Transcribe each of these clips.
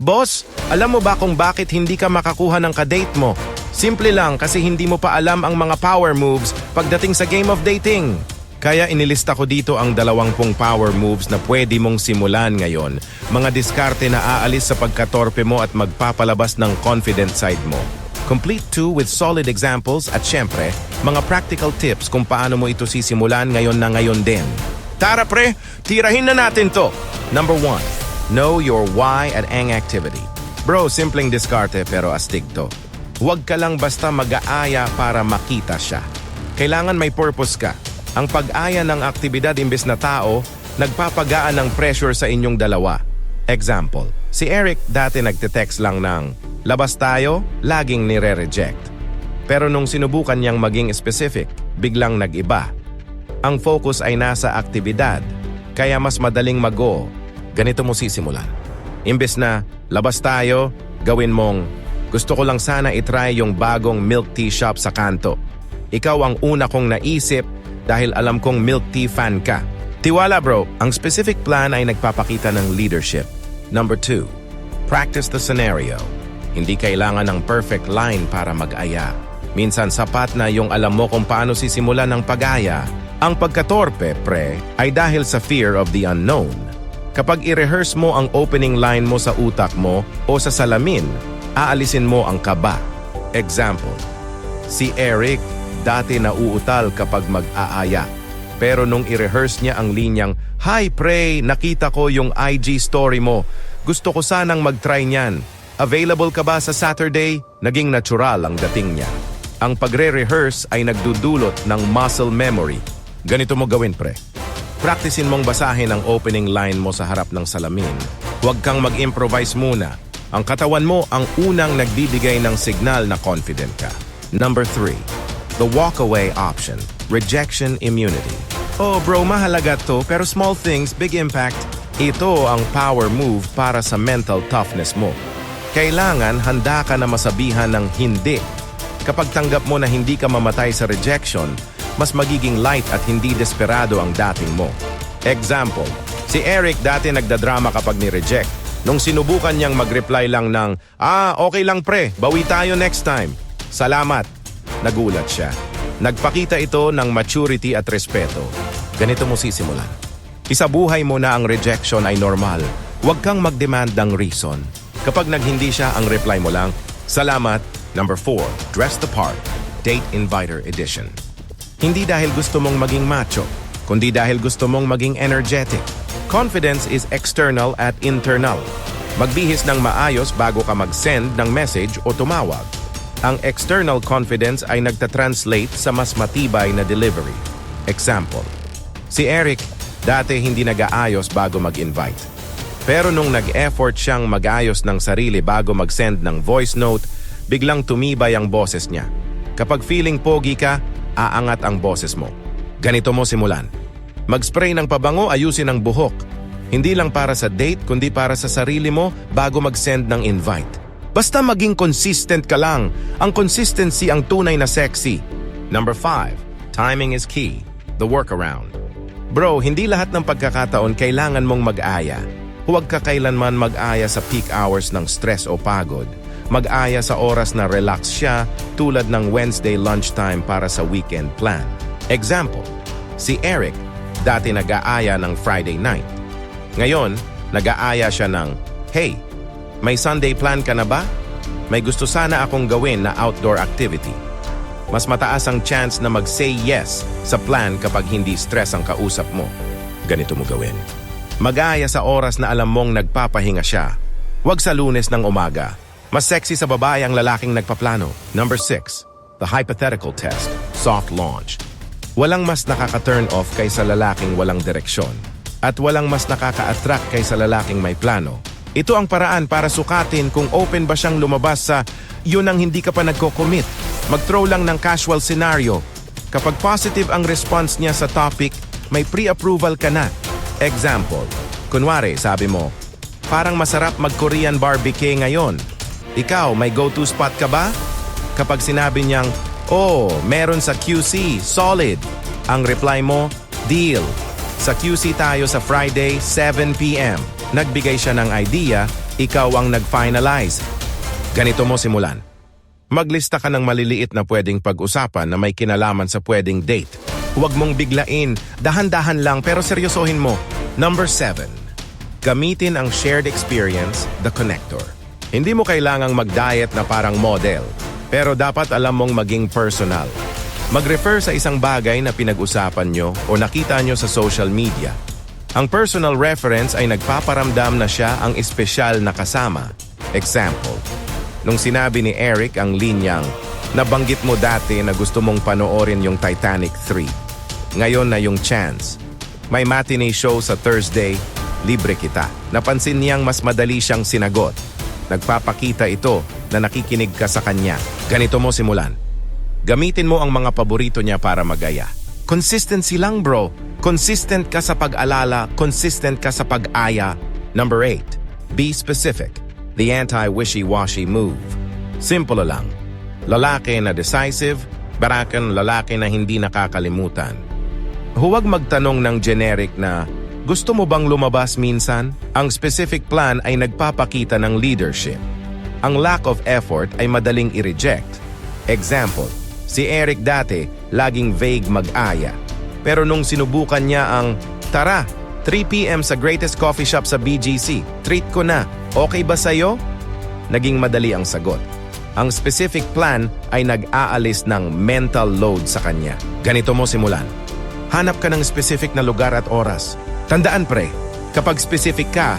Boss, alam mo ba kung bakit hindi ka makakuha ng kadate mo? Simple lang kasi hindi mo pa alam ang mga power moves pagdating sa game of dating. Kaya inilista ko dito ang dalawampung power moves na pwede mong simulan ngayon. Mga diskarte na aalis sa pagkatorpe mo at magpapalabas ng confident side mo. Complete 2 with solid examples at syempre, mga practical tips kung paano mo ito sisimulan ngayon na ngayon din. Tara pre, tirahin na natin to! Number 1. Know your why at ang activity. Bro, simpleng diskarte pero astig to. Huwag ka lang basta mag-aaya para makita siya. Kailangan may purpose ka. Ang pag-aya ng aktibidad imbes na tao, nagpapagaan ng pressure sa inyong dalawa. Example, si Eric dati nagte-text lang ng, labas tayo, laging nire-reject. Pero nung sinubukan niyang maging specific, biglang nag-iba. Ang focus ay nasa aktibidad, kaya mas madaling mag-go. Ganito mo sisimulan. Imbes na, labas tayo, gawin mong, gusto ko lang sana itry yung bagong milk tea shop sa kanto. Ikaw ang una kong naisip dahil alam kong milk tea fan ka. Tiwala bro, ang specific plan ay nagpapakita ng leadership. Number 2. Practice the scenario. Hindi kailangan ng perfect line para mag-aya. Minsan sapat na yung alam mo kung paano sisimulan ng pag-aya. Ang pagkatorpe, pre, ay dahil sa fear of the unknown. Kapag i-rehearse mo ang opening line mo sa utak mo o sa salamin, aalisin mo ang kaba. Example, si Eric dati nauutal kapag mag-aaya. Pero nung i-rehearse niya ang linyang, Hi pre, nakita ko yung IG story mo. Gusto ko sanang mag-try niyan. Available ka ba sa Saturday? Naging natural ang dating niya. Ang pagre-rehearse ay nagdudulot ng muscle memory. Ganito mo gawin pre. Praktisin mong basahin ang opening line mo sa harap ng salamin. Huwag kang mag-improvise muna. Ang katawan mo ang unang nagbibigay ng signal na confident ka. Number 3. The walk-away option. Rejection immunity. Oh bro, mahalaga to pero small things, big impact. Ito ang power move para sa mental toughness mo. Kailangan handa ka na masabihan ng hindi. Kapag tanggap mo na hindi ka mamatay sa rejection, mas magiging light at hindi desperado ang dating mo. Example, si Eric dati nagdadrama kapag ni-reject. Nung sinubukan niyang mag-reply lang ng, Ah, okay lang pre, bawi tayo next time. Salamat. Nagulat siya. Nagpakita ito ng maturity at respeto. Ganito mo sisimulan. Isabuhay mo na ang rejection ay normal. Huwag kang mag-demand ng reason. Kapag naghindi siya, ang reply mo lang, Salamat. Number 4. Dress the part. Date Inviter Edition. Hindi dahil gusto mong maging macho, kundi dahil gusto mong maging energetic. Confidence is external at internal. Magbihis ng maayos bago ka mag-send ng message o tumawag. Ang external confidence ay nagtatranslate sa mas matibay na delivery. Example, si Eric dati hindi nag-aayos bago mag-invite. Pero nung nag-effort siyang mag-ayos ng sarili bago mag-send ng voice note, biglang tumibay ang boses niya. Kapag feeling pogi ka, aangat ang boses mo. Ganito mo simulan. Mag-spray ng pabango, ayusin ang buhok. Hindi lang para sa date, kundi para sa sarili mo bago mag-send ng invite. Basta maging consistent ka lang. Ang consistency ang tunay na sexy. Number 5. Timing is key. The workaround. Bro, hindi lahat ng pagkakataon kailangan mong mag-aya. Huwag ka kailanman mag-aya sa peak hours ng stress o pagod. Mag-aya sa oras na relax siya tulad ng Wednesday lunchtime para sa weekend plan. Example, si Eric dati nag-aaya ng Friday night. Ngayon, nag-aaya siya ng, Hey, may Sunday plan ka na ba? May gusto sana akong gawin na outdoor activity. Mas mataas ang chance na mag-say yes sa plan kapag hindi stress ang kausap mo. Ganito mo gawin. Mag-aaya sa oras na alam mong nagpapahinga siya. Huwag sa lunes ng umaga. Mas sexy sa babae ang lalaking nagpaplano. Number 6. The hypothetical test. Soft launch. Walang mas nakaka-turn off kaysa lalaking walang direksyon. At walang mas nakaka-attract kaysa lalaking may plano. Ito ang paraan para sukatin kung open ba siyang lumabas sa yun ang hindi ka pa nagko-commit. Mag-throw lang ng casual scenario. Kapag positive ang response niya sa topic, may pre-approval ka na. Example, kunwari sabi mo, parang masarap mag-Korean barbecue ngayon. Ikaw, may go-to spot ka ba? Kapag sinabi niyang, oh, meron sa QC, solid. Ang reply mo, deal. Sa QC tayo sa Friday, 7pm. Nagbigay siya ng idea, ikaw ang nag-finalize. Ganito mo simulan. Maglista ka ng maliliit na pwedeng pag-usapan na may kinalaman sa pwedeng date. Huwag mong biglain, dahan-dahan lang pero seryosohin mo. Number 7. Gamitin ang shared experience, the connector. Hindi mo kailangang mag-diet na parang model, pero dapat alam mong maging personal. Mag-refer sa isang bagay na pinag-usapan nyo o nakita nyo sa social media. Ang personal reference ay nagpaparamdam na siya ang espesyal na kasama. Example, nung sinabi ni Eric ang linyang, nabanggit mo dati na gusto mong panoorin yung Titanic 3. Ngayon na yung chance. May matinee show sa Thursday, libre kita. Napansin niyang mas madali siyang sinagot. Nagpapakita ito na nakikinig ka sa kanya. Ganito mo simulan. Gamitin mo ang mga paborito niya para magaya. Consistency lang bro. Consistent ka sa pag-alala, consistent ka sa pag-aya. Number 8. Be specific. The anti-wishy-washy move. Simple lang. Lalaki na decisive, barakan lalaki na hindi nakakalimutan. Huwag magtanong ng generic na, gusto mo bang lumabas minsan? Ang specific plan ay nagpapakita ng leadership. Ang lack of effort ay madaling i-reject. Example, si Eric dati laging vague mag-aya. Pero nung sinubukan niya ang, Tara, 3pm sa greatest coffee shop sa BGC, treat ko na, okay ba sa'yo? Naging madali ang sagot. Ang specific plan ay nag-aalis ng mental load sa kanya. Ganito mo simulan. Hanap ka ng specific na lugar at oras. Tandaan pre, kapag specific ka,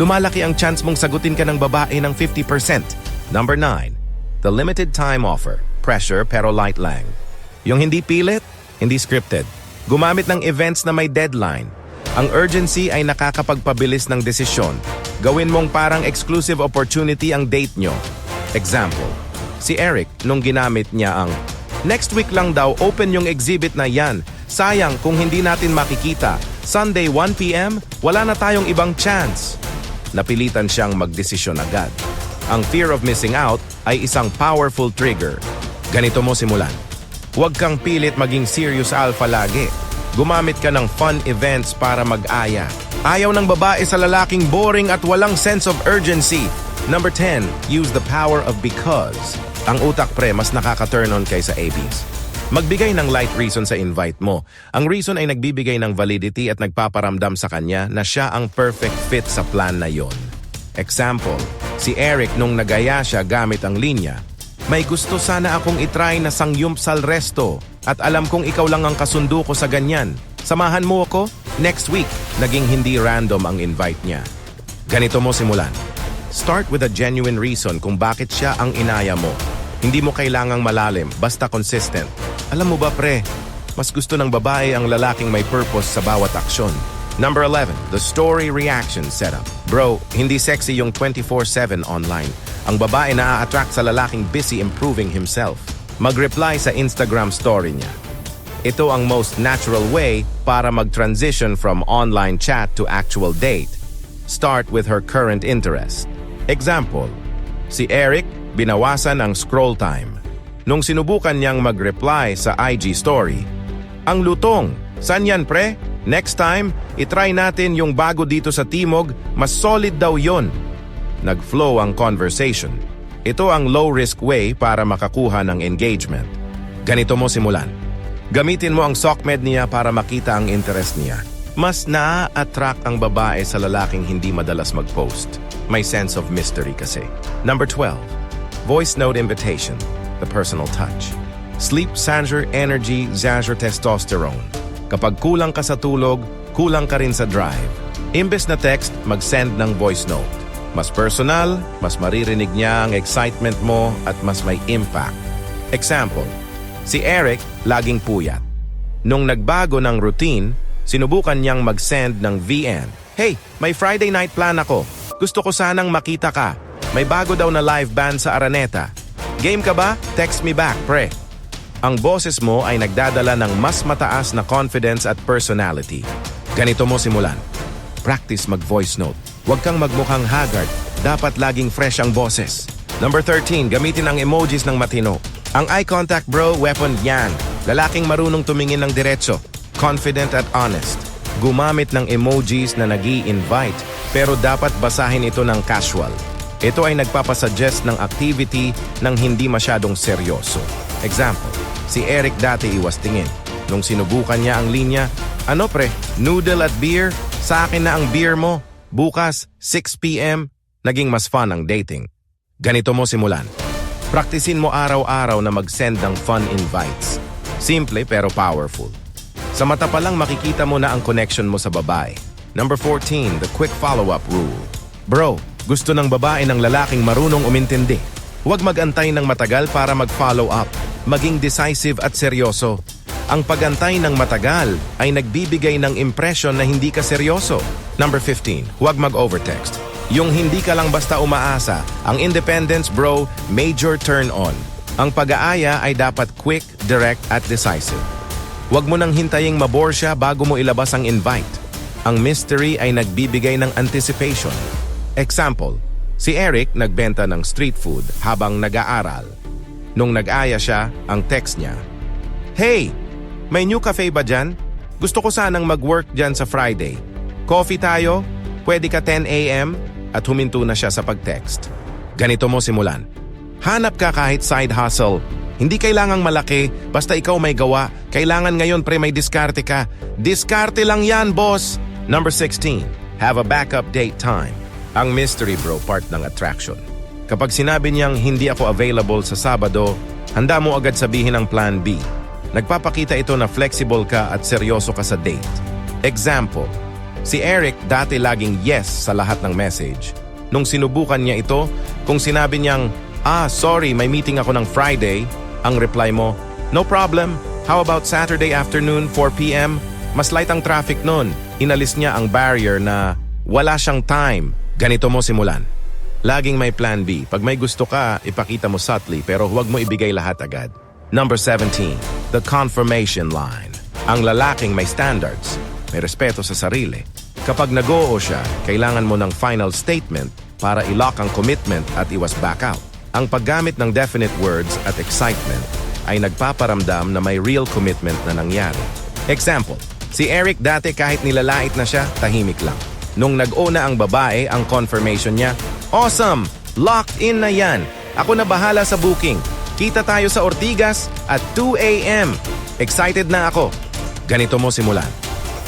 lumalaki ang chance mong sagutin ka ng babae ng 50%. Number 9. The limited time offer. Pressure pero light lang. Yung hindi pilit, hindi scripted. Gumamit ng events na may deadline. Ang urgency ay nakakapagpabilis ng desisyon. Gawin mong parang exclusive opportunity ang date nyo. Example, si Eric nung ginamit niya ang Next week lang daw open yung exhibit na yan. Sayang kung hindi natin makikita. Sunday 1pm, wala na tayong ibang chance. Napilitan siyang magdesisyon agad. Ang fear of missing out ay isang powerful trigger. Ganito mo simulan. Huwag kang pilit maging serious alpha lagi. Gumamit ka ng fun events para mag-aya. Ayaw ng babae sa lalaking boring at walang sense of urgency. Number 10, use the power of because. Ang utak pre, mas nakaka-turn on kaysa ABs. Magbigay ng light reason sa invite mo. Ang reason ay nagbibigay ng validity at nagpaparamdam sa kanya na siya ang perfect fit sa plan na yon. Example, si Eric nung nagaya siya gamit ang linya, may gusto sana akong itry na sangyumpsal resto at alam kong ikaw lang ang kasundo ko sa ganyan. Samahan mo ako? Next week, naging hindi random ang invite niya. Ganito mo simulan. Start with a genuine reason kung bakit siya ang inaya mo. Hindi mo kailangang malalim, basta consistent. Alam mo ba pre, mas gusto ng babae ang lalaking may purpose sa bawat aksyon. Number 11, the story reaction setup. Bro, hindi sexy yung 24-7 online. Ang babae na attract sa lalaking busy improving himself. Mag-reply sa Instagram story niya. Ito ang most natural way para mag-transition from online chat to actual date. Start with her current interest. Example, si Eric binawasan ang scroll time. Nung sinubukan niyang mag-reply sa IG story, Ang lutong, san yan pre? Next time, itry natin yung bago dito sa Timog, mas solid daw yon. Nag-flow ang conversation. Ito ang low-risk way para makakuha ng engagement. Ganito mo simulan. Gamitin mo ang SOCMED niya para makita ang interest niya. Mas na-attract ang babae sa lalaking hindi madalas mag-post. May sense of mystery kasi. Number 12. Voice note invitation. The personal touch. Sleep Sanger Energy Zanger Testosterone. Kapag kulang ka sa tulog, kulang ka rin sa drive. Imbes na text, mag-send ng voice note. Mas personal, mas maririnig niya ang excitement mo at mas may impact. Example, si Eric laging puyat. Nung nagbago ng routine, sinubukan niyang mag-send ng VN. Hey, may Friday night plan ako. Gusto ko sanang makita ka. May bago daw na live band sa Araneta. Game ka ba? Text me back, pre. Ang boses mo ay nagdadala ng mas mataas na confidence at personality. Ganito mo simulan. Practice mag-voice note. Huwag kang magmukhang haggard. Dapat laging fresh ang boses. Number 13, gamitin ang emojis ng matino. Ang eye contact bro, weapon yan. Lalaking marunong tumingin ng diretso. Confident at honest. Gumamit ng emojis na nag invite pero dapat basahin ito ng casual. Ito ay nagpapasuggest ng activity ng hindi masyadong seryoso. Example, si Eric dati iwas tingin. Nung sinubukan niya ang linya, ano pre, noodle at beer? Sa akin na ang beer mo. Bukas, 6pm, naging mas fun ang dating. Ganito mo simulan. Praktisin mo araw-araw na mag-send ng fun invites. Simple pero powerful. Sa mata pa lang makikita mo na ang connection mo sa babae. Number 14, the quick follow-up rule. Bro, gusto ng babae ng lalaking marunong umintindi. Huwag magantay ng matagal para mag-follow up. Maging decisive at seryoso. Ang pagantay ng matagal ay nagbibigay ng impression na hindi ka seryoso. Number 15, huwag mag-overtext. Yung hindi ka lang basta umaasa, ang independence bro, major turn on. Ang pag-aaya ay dapat quick, direct at decisive. Huwag mo nang hintaying mabore siya bago mo ilabas ang invite. Ang mystery ay nagbibigay ng anticipation. Example, si Eric nagbenta ng street food habang nag-aaral. Nung nag-aya siya, ang text niya, Hey, may new cafe ba dyan? Gusto ko sanang mag-work dyan sa Friday. Coffee tayo? Pwede ka 10 a.m.? At huminto na siya sa pag-text. Ganito mo simulan. Hanap ka kahit side hustle. Hindi kailangang malaki, basta ikaw may gawa. Kailangan ngayon pre may diskarte ka. Diskarte lang yan, boss! Number 16. Have a backup date time. Ang mystery bro part ng attraction. Kapag sinabi niyang hindi ako available sa Sabado, handa mo agad sabihin ang plan B. Nagpapakita ito na flexible ka at seryoso ka sa date. Example, si Eric dati laging yes sa lahat ng message. Nung sinubukan niya ito, kung sinabi niyang, Ah, sorry, may meeting ako ng Friday, ang reply mo, No problem, how about Saturday afternoon, 4pm? Mas light ang traffic nun. Inalis niya ang barrier na wala siyang time. Ganito mo simulan. Laging may plan B. Pag may gusto ka, ipakita mo subtly pero huwag mo ibigay lahat agad. Number 17, the confirmation line. Ang lalaking may standards, may respeto sa sarili. Kapag nag-oo siya, kailangan mo ng final statement para ilock ang commitment at iwas back out. Ang paggamit ng definite words at excitement ay nagpaparamdam na may real commitment na nangyari. Example, si Eric dati kahit nilalait na siya, tahimik lang. Nung nag-una ang babae, ang confirmation niya, Awesome! Locked in na yan! Ako na bahala sa booking. Kita tayo sa Ortigas at 2 a.m. Excited na ako. Ganito mo simulan.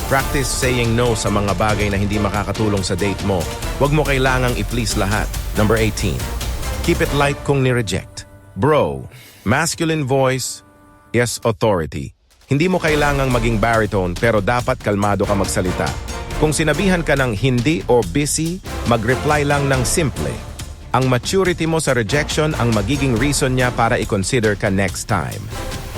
Practice saying no sa mga bagay na hindi makakatulong sa date mo. Huwag mo kailangang i-please lahat. Number 18. Keep it light kung ni-reject. Bro, masculine voice, yes authority. Hindi mo kailangang maging baritone pero dapat kalmado ka magsalita. Kung sinabihan ka ng hindi or busy, mag-reply lang ng simple. Ang maturity mo sa rejection ang magiging reason niya para i-consider ka next time.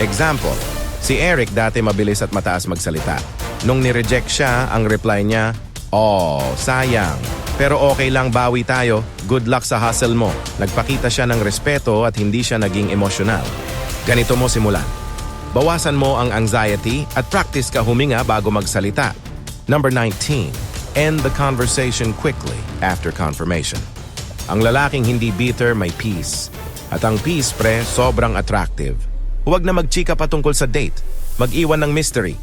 Example, si Eric dati mabilis at mataas magsalita. Nung ni-reject siya, ang reply niya, Oh, sayang. Pero okay lang bawi tayo. Good luck sa hustle mo. Nagpakita siya ng respeto at hindi siya naging emosyonal. Ganito mo simulan. Bawasan mo ang anxiety at practice ka huminga bago magsalita. Number 19. End the conversation quickly after confirmation. Ang lalaking hindi bitter may peace. At ang peace, pre, sobrang attractive. Huwag na magchika pa tungkol sa date. Mag-iwan ng mystery.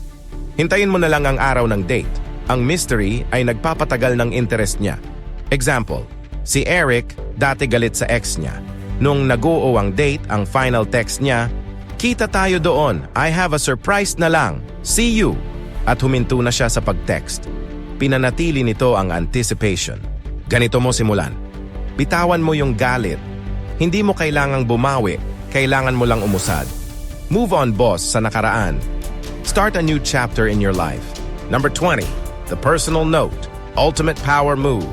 Hintayin mo na lang ang araw ng date. Ang mystery ay nagpapatagal ng interest niya. Example, si Eric dati galit sa ex niya. Nung nag-oo ang date, ang final text niya, Kita tayo doon. I have a surprise na lang. See you. At huminto na siya sa pag-text. Pinanatili nito ang anticipation. Ganito mo simulan. Bitawan mo yung galit. Hindi mo kailangang bumawi. Kailangan mo lang umusad. Move on, boss, sa nakaraan. Start a new chapter in your life. Number 20. The personal note. Ultimate power move.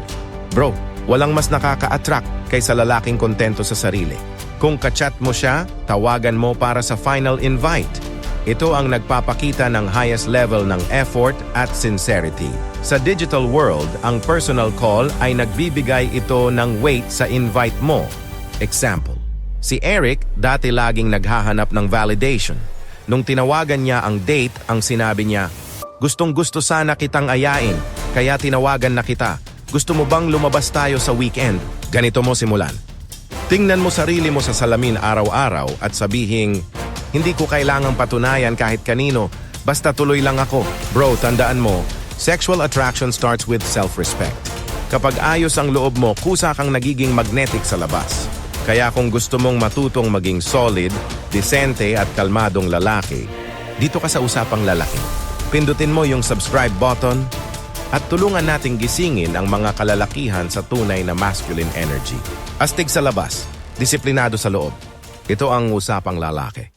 Bro, walang mas nakaka-attract kaysa lalaking kontento sa sarili. Kung kachat mo siya, tawagan mo para sa final invite. Ito ang nagpapakita ng highest level ng effort at sincerity. Sa digital world, ang personal call ay nagbibigay ito ng weight sa invite mo. Example, si Eric dati laging naghahanap ng validation. Nung tinawagan niya ang date, ang sinabi niya, Gustong gusto sana kitang ayain, kaya tinawagan na kita. Gusto mo bang lumabas tayo sa weekend? Ganito mo simulan. Tingnan mo sarili mo sa salamin araw-araw at sabihing, hindi ko kailangang patunayan kahit kanino, basta tuloy lang ako. Bro, tandaan mo, sexual attraction starts with self-respect. Kapag ayos ang loob mo, kusa kang nagiging magnetic sa labas. Kaya kung gusto mong matutong maging solid, disente at kalmadong lalaki, dito ka sa Usapang Lalaki. Pindutin mo yung subscribe button at tulungan nating gisingin ang mga kalalakihan sa tunay na masculine energy. Astig sa labas, disiplinado sa loob. Ito ang Usapang Lalaki.